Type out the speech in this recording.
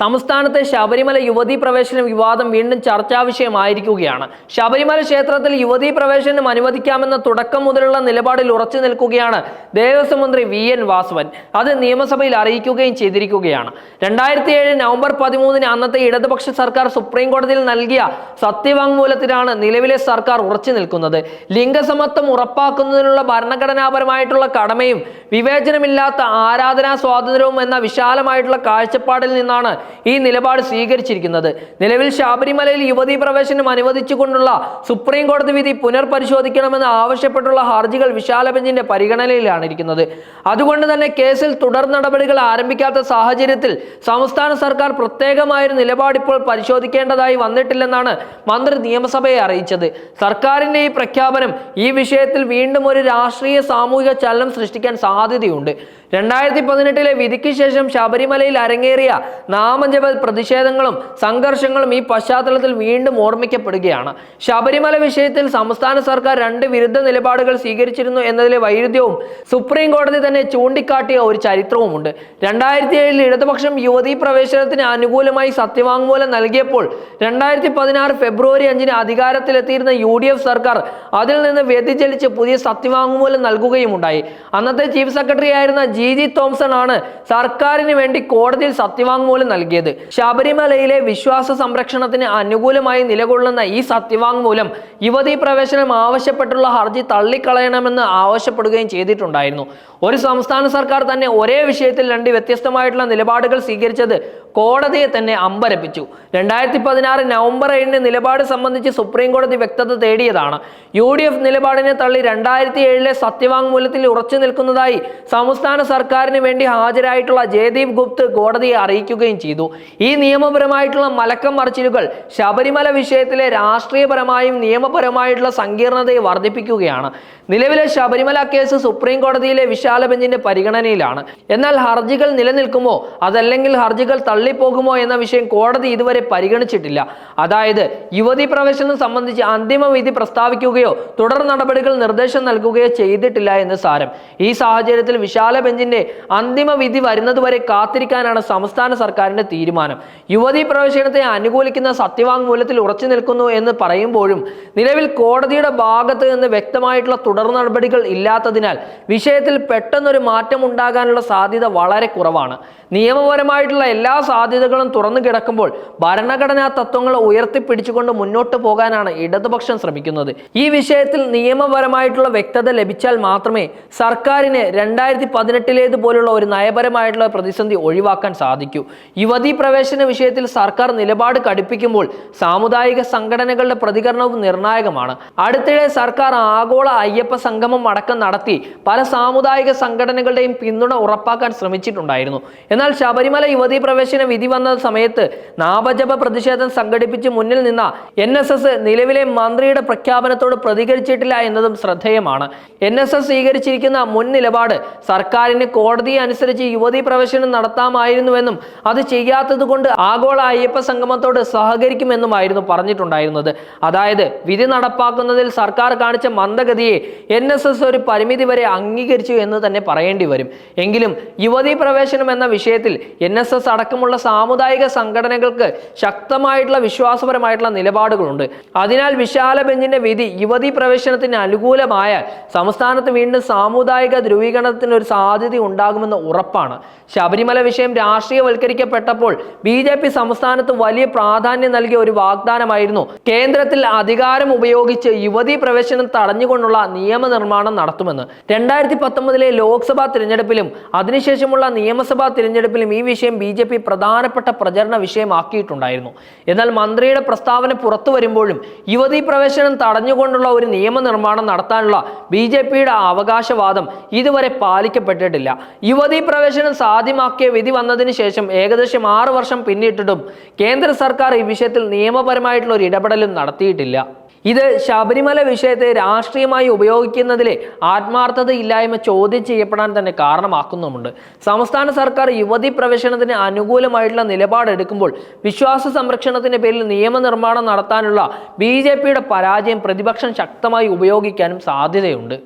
സംസ്ഥാനത്തെ ശബരിമല യുവതീ പ്രവേശന വിവാദം വീണ്ടും ചർച്ചാ വിഷയമായിരിക്കുകയാണ്. ശബരിമല ക്ഷേത്രത്തിൽ യുവതീ പ്രവേശനം അനുവദിക്കാമെന്ന തുടക്കം മുതലുള്ള നിലപാടിൽ ഉറച്ചു നിൽക്കുകയാണ് ദേവസ്വം മന്ത്രി വി എൻ വാസവൻ. അത് നിയമസഭയിൽ അറിയിക്കുകയും ചെയ്തിരിക്കുകയാണ്. രണ്ടായിരത്തി ഏഴ് നവംബർ പതിമൂന്നിന് അന്നത്തെ ഇടതുപക്ഷ സർക്കാർ സുപ്രീം കോടതിയിൽ നൽകിയ സത്യവാങ്മൂലത്തിലാണ് നിലവിലെ സർക്കാർ ഉറച്ചു നിൽക്കുന്നത്. ലിംഗസമത്വം ഉറപ്പാക്കുന്നതിനുള്ള ഭരണഘടനാപരമായിട്ടുള്ള കടമയും വിവേചനമില്ലാത്ത ആരാധനാ സ്വാതന്ത്ര്യവും എന്ന വിശാലമായിട്ടുള്ള കാഴ്ചപ്പാടിൽ നിന്നാണ് ഈ നിലപാട് സ്വീകരിച്ചിരിക്കുന്നത്. നിലവിൽ ശബരിമലയിൽ യുവതീ പ്രവേശനം അനുവദിച്ചുകൊണ്ടുള്ള സുപ്രീം കോടതി വിധി പുനർപരിശോധിക്കണമെന്ന് ആവശ്യപ്പെട്ടുള്ള ഹർജികൾ വിശാല ബെഞ്ചിന്റെ പരിഗണനയിലാണ് ഇരിക്കുന്നത്. അതുകൊണ്ട് തന്നെ കേസിൽ തുടർ നടപടികൾ ആരംഭിക്കാത്ത സാഹചര്യത്തിൽ സംസ്ഥാന സർക്കാർ പ്രത്യേകമായൊരു നിലപാടിപ്പോൾ പരിശോധിക്കേണ്ടതായി വന്നിട്ടില്ലെന്നാണ് മന്ത്രി നിയമസഭയെ അറിയിച്ചത്. സർക്കാരിന്റെ ഈ പ്രഖ്യാപനം ഈ വിഷയത്തിൽ വീണ്ടും ഒരു രാഷ്ട്രീയ സാമൂഹിക ചലനം സൃഷ്ടിക്കാൻ സാധ്യതയുണ്ട്. രണ്ടായിരത്തി പതിനെട്ടിലെ വിധിക്ക് ശേഷം ശബരിമലയിൽ അരങ്ങേറിയ നാമജപ പ്രതിഷേധങ്ങളും സംഘർഷങ്ങളും ഈ പശ്ചാത്തലത്തിൽ വീണ്ടും ഓർമ്മിക്കപ്പെടുകയാണ്. ശബരിമല വിഷയത്തിൽ സംസ്ഥാന സർക്കാർ രണ്ട് വിരുദ്ധ നിലപാടുകൾ സ്വീകരിച്ചിരുന്നു എന്നതിലെ വൈരുദ്ധ്യവും സുപ്രീം കോടതി തന്നെ ചൂണ്ടിക്കാട്ടിയ ഒരു ചരിത്രവുമുണ്ട്. രണ്ടായിരത്തി ഏഴിൽ ഇടതുപക്ഷം യുവതീ പ്രവേശനത്തിന് അനുകൂലമായി സത്യവാങ്മൂലം നൽകിയപ്പോൾ രണ്ടായിരത്തി പതിനാറ് ഫെബ്രുവരി അഞ്ചിന് അധികാരത്തിലെത്തിയിരുന്ന യു ഡി എഫ് സർക്കാർ അതിൽ നിന്ന് വ്യതിചലിച്ച് പുതിയ സത്യവാങ്മൂലം നൽകുകയുമുണ്ടായി. അന്നത്തെ ചീഫ് സെക്രട്ടറി ആയിരുന്ന ജി ജി തോംസൺ ആണ് സർക്കാരിന് വേണ്ടി കോടതിയിൽ സത്യവാങ്മൂലം നൽകിയത്. ശബരിമലയിലെ വിശ്വാസ സംരക്ഷണത്തിന് അനുകൂലമായി നിലകൊള്ളുന്ന ഈ സത്യവാങ്മൂലം യുവതീ പ്രവേശനം ആവശ്യപ്പെട്ടുള്ള ഹർജി തള്ളിക്കളയണമെന്ന് ആവശ്യപ്പെടുകയും ചെയ്തിട്ടുണ്ടായിരുന്നു. ഒരു സംസ്ഥാന സർക്കാർ തന്നെ ഒരേ വിഷയത്തിൽ രണ്ട് വ്യത്യസ്തമായിട്ടുള്ള നിലപാടുകൾ സ്വീകരിച്ചത് കോടതിയെ തന്നെ അമ്പരപ്പിച്ചു. രണ്ടായിരത്തി പതിനാറ് നവംബർ ഏഴിന് നിലപാട് സംബന്ധിച്ച് സുപ്രീം കോടതി വ്യക്തത തേടിയതാണ്. യു ഡി എഫ് നിലപാടിനെ തള്ളി രണ്ടായിരത്തി ഏഴിലെ സത്യവാങ്മൂലത്തിൽ ഉറച്ചു നിൽക്കുന്നതായി സംസ്ഥാന സർക്കാരിന് വേണ്ടി ഹാജരായിട്ടുള്ള ജയദീപ് ഗുപ്ത് കോടതിയെ അറിയിക്കുകയും ചെയ്തു. ഈ നിയമപരമായിട്ടുള്ള മലക്കം മറിച്ചിലുകൾ ശബരിമല വിഷയത്തിലെ രാഷ്ട്രീയപരമായും നിയമപരമായിട്ടുള്ള സങ്കീർണതയെ വർദ്ധിപ്പിക്കുകയാണ്. നിലവിലെ ശബരിമല കേസ് സുപ്രീം കോടതിയിലെ വിശാല ബെഞ്ചിന്റെ പരിഗണനയിലാണ്. എന്നാൽ ഹർജികൾ നിലനിൽക്കുമോ? അതല്ലെങ്കിൽ ഹർജികൾ തള്ളിപ്പോകുമോ എന്ന വിഷയം കോടതി ഇതുവരെ പരിഗണിച്ചിട്ടില്ല. അതായത് യുവതി പ്രവേശനം സംബന്ധിച്ച് അന്തിമ വിധി പ്രസ്താവിക്കുകയോ തുടർ നടപടികൾ നിർദ്ദേശം നൽകുകയോ ചെയ്തിട്ടില്ല എന്ന് സാരം. ഈ സാഹചര്യത്തിൽ വിശാല ബെഞ്ചിന്റെ അന്തിമ വിധി വരുന്നതുവരെ കാത്തിരിക്കാനാണ് സംസ്ഥാന സർക്കാരിന്റെ തീരുമാനം. യുവതി പ്രവേശനത്തെ അനുകൂലിക്കുന്ന സത്യവാങ്മൂലത്തിൽ ഉറച്ചു നിൽക്കുന്നു എന്ന് പറയുമ്പോഴും നിലവിൽ കോടതിയുടെ ഭാഗത്ത് നിന്ന് വ്യക്തമായിട്ടുള്ള തുടർ നടപടികൾ ഇല്ലാത്തതിനാൽ വിഷയത്തിൽ പെട്ടെന്നൊരു മാറ്റം ഉണ്ടാകാനുള്ള സാധ്യത വളരെ കുറവാണ്. നിയമപരമായിട്ടുള്ള എല്ലാ സാധ്യതകളും തുറന്നു കിടക്കുമ്പോൾ ഭരണഘടനാ തത്വങ്ങൾ ഉയർത്തിപ്പിടിച്ചുകൊണ്ട് മുന്നോട്ട് പോകാനാണ് ഇടതുപക്ഷം ശ്രമിക്കുന്നത്. ഈ വിഷയത്തിൽ നിയമപരമായിട്ടുള്ള വ്യക്തത ലഭിച്ചാൽ മാത്രമേ സർക്കാരിന് രണ്ടായിരത്തി പതിനെട്ടിലേതുപോലുള്ള ഒരു നയപരമായിട്ടുള്ള പ്രതിസന്ധി ഒഴിവാക്കാൻ സാധിക്കൂ. യുവതീ പ്രവേശന വിഷയത്തിൽ സർക്കാർ നിലപാട് കടുപ്പിക്കുമ്പോൾ സാമുദായിക സംഘടനകളുടെ പ്രതികരണവും നിർണായകമാണ്. അടുത്തിടെ സർക്കാർ ആഗോള അയ്യപ്പ സംഗമം അടക്കം നടത്തി പല സാമുദായിക സംഘടനകളുടെയും പിന്തുണ ഉറപ്പാക്കാൻ ശ്രമിച്ചിട്ടുണ്ടായിരുന്നു. എന്നാൽ ശബരിമല യുവതീ പ്രവേശന വിധി വന്ന സമയത്ത് നാമജപ പ്രതിഷേധം സംഘടിപ്പിച്ച് മുന്നിൽ നിന്ന എൻ എസ് എസ് നിലവിലെ മന്ത്രിയുടെ പ്രഖ്യാപനത്തോട് പ്രതികരിച്ചിട്ടില്ല എന്നതും ശ്രദ്ധേയമാണ്. എൻ എസ് എസ് സ്വീകരിച്ചിരിക്കുന്ന മുൻ നിലപാട് സർക്കാരിന് കോടതിയെ അനുസരിച്ച് യുവതി പ്രവേശനം നടത്താമായിരുന്നുവെന്നും അത് ചെയ്യാത്തത് കൊണ്ട് ആഗോള അയ്യപ്പ സംഗമത്തോട് സഹകരിക്കുമെന്നുമായിരുന്നു പറഞ്ഞിട്ടുണ്ടായിരുന്നത്. അതായത് വിധി നടപ്പാക്കുന്നതിൽ സർക്കാർ കാണിച്ച മന്ദഗതിയെ എൻ എസ് എസ് ഒരു പരിമിതി വരെ അംഗീകരിച്ചു എന്ന് തന്നെ പറയേണ്ടി വരും. എങ്കിലും യുവതി പ്രവേശനം എന്ന വിഷയത്തിൽ എൻ എസ് എസ് അടക്കമുള്ള സാമുദായിക സംഘടനകൾക്ക് ശക്തമായിട്ടുള്ള വിശ്വാസപരമായിട്ടുള്ള നിലപാടുകളുണ്ട്. അതിനാൽ വിശാല ബെഞ്ചിന്റെ വിധി യുവതി പ്രവേശനത്തിന് അനുകൂലമായാൽ സംസ്ഥാനത്ത് വീണ്ടും സാമുദായിക ധ്രുവീകരണത്തിന് ഒരു സാധ്യത ഉണ്ടാകുമെന്ന് ഉറപ്പാണ്. ശബരിമല വിഷയം രാഷ്ട്രീയവൽക്കരിക്കപ്പെട്ടപ്പോൾ ബി ജെ പി സംസ്ഥാനത്ത് വലിയ പ്രാധാന്യം നൽകിയ ഒരു വാഗ്ദാനമായിരുന്നു. കേന്ദ്രത്തിൽ അധികാരം ഉപയോഗിച്ച് യുവതി പ്രവേശനം തടഞ്ഞുകൊണ്ടുള്ള നിയമനിർമ്മാണം നടത്തുമെന്ന്. രണ്ടായിരത്തി പത്തൊമ്പതിലെ ലോക്സഭാ തിരഞ്ഞെടുപ്പിലും അതിനുശേഷമുള്ള നിയമസഭാ തിരഞ്ഞെടുപ്പിലും ഈ വിഷയം ബി ജെ പി പ്രധാനപ്പെട്ട പ്രചരണ വിഷയമാക്കിയിട്ടുണ്ടായിരുന്നു. എന്നാൽ മന്ത്രിയുടെ പ്രസ്താവന പുറത്തു വരുമ്പോഴും യുവതീ പ്രവേശനം തടഞ്ഞുകൊണ്ടുള്ള ഒരു നിയമനിർമ്മാണം നടത്താനുള്ള ബി ജെ പിയുടെ അവകാശവാദം ഇതുവരെ പാലിക്കപ്പെട്ടിട്ടില്ല. യുവതീ പ്രവേശനം സാധ്യമാക്കിയ വിധി വന്നതിന് ശേഷം ഏകദേശം ആറു വർഷം പിന്നിട്ടിട്ടും കേന്ദ്ര സർക്കാർ ഈ വിഷയത്തിൽ നിയമപരമായിട്ടുള്ള ഒരു ഇടപെടലും നടത്തിയിട്ടില്ല. ഇത് ശബരിമല വിഷയത്തെ രാഷ്ട്രീയമായി ഉപയോഗിക്കുന്നതിലെ ആത്മാർത്ഥത ഇല്ലായ്മ ചോദ്യം ചെയ്യപ്പെടാൻ തന്നെ കാരണമാക്കുന്നുമുണ്ട്. സംസ്ഥാന സർക്കാർ യുവതി പ്രവേശനത്തിന് അനുകൂലമായിട്ടുള്ള നിലപാടെടുക്കുമ്പോൾ വിശ്വാസ സംരക്ഷണത്തിന്റെ പേരിൽ നിയമനിർമ്മാണം നടത്താനുള്ള ബി പരാജയം പ്രതിപക്ഷം ശക്തമായി ഉപയോഗിക്കാനും സാധ്യതയുണ്ട്.